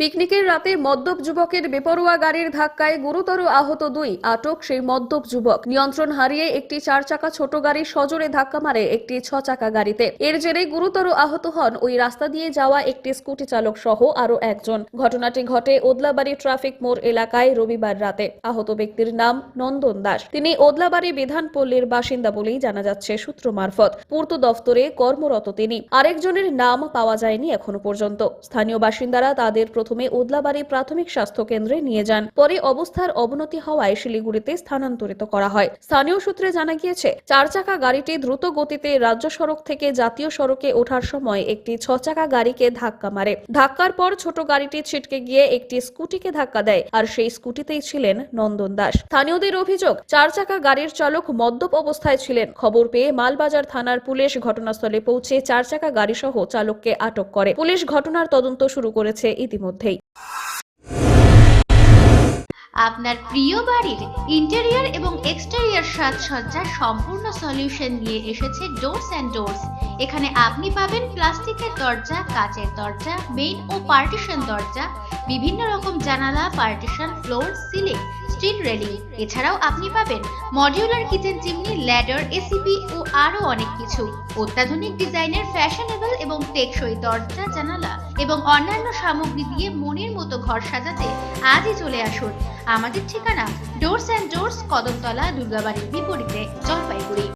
পিকনিকের রাতে মদ্যপ যুবকের বেপরোয়া গাড়ির ধাক্কায় গুরুতর আহত দুই আটক সেই মদ্যপ যুবক। নিয়ন্ত্রণ হারিয়ে একটি চার চাকা ছোট গাড়ি সজোরে ধাক্কা মারে একটি ছ চাকা গাড়িতে। এর জেরে গুরুতর আহত হন ওই রাস্তা দিয়ে যাওয়া একটি স্কুটি চালক সহ আরও একজন। ঘটনাটি ঘটে ওদলাবাড়ি ট্রাফিক মোড় এলাকায় রবিবার রাতে। আহত ব্যক্তির নাম নন্দন দাস। তিনি ওদলাবাড়ি বিধানপল্লীর বাসিন্দা বলেই জানা যাচ্ছে সূত্র মারফত। পূর্ত দফতরে কর্মরত তিনি। আরেকজনের নাম পাওয়া যায়নি এখনও পর্যন্ত। স্থানীয় বাসিন্দারা তাদের প্রথমে ওদলাবাড়ি প্রাথমিক স্বাস্থ্য কেন্দ্রে নিয়ে যান। পরে অবস্থার অবনতি হওয়ায় শিলিগুড়িতে স্থানান্তরিত করা হয়। স্থানীয় সূত্রে জানা গিয়েছে চার চাকা গাড়িটি দ্রুত গতিতে রাজ্য সড়ক থেকে জাতীয় সড়কে ওঠার সময় একটি ছ চাকা গাড়িকে ধাক্কা মারে। ধাক্কার পর ছোট গাড়িটি ছিটকে গিয়ে একটি স্কুটিকে ধাক্কা দেয়, আর সেই স্কুটিতেই ছিলেন নন্দন দাস। স্থানীয়দের অভিযোগ চার চাকা গাড়ির চালক মদ্যপ অবস্থায় ছিলেন। খবর পেয়ে মালবাজার থানার পুলিশ ঘটনাস্থলে পৌঁছে চার চাকা গাড়ি সহ চালককে আটক করে। পুলিশ ঘটনার তদন্ত শুরু করেছে ইতিমধ্যেই আপনার প্রিয় বাড়ির ইন্টেরিয়ার এবং এক্সটেরিয়র সাজসজ্জার সম্পূর্ণ সলিউশন নিয়ে এসেছে ডোরস অ্যান্ড ডোরস এখানে আপনি পাবেন প্লাস্টিকের দরজা, কাচের দরজা মেইন ও পার্টিশন দরজা, বিভিন্ন রকম জানালা partition floor ceiling steel railing এছাড়াও আপনি পাবেন modular kitchen chimney ladder ACP ও আরও অনেক কিছু। অত্যাধুনিক ডিজাইনের ফ্যাশনেবল এবং টেকসই দরজা, জানালা এবং অন্যান্য সামগ্রী দিয়ে মনের মতো ঘর সাজাতে আজই চলে আসুন। আমাদের ঠিকানা ডোরস অ্যান্ড ডোরস কদমতলা দুর্গাবাড়ির বিপরীতে জলপাইগুড়ি।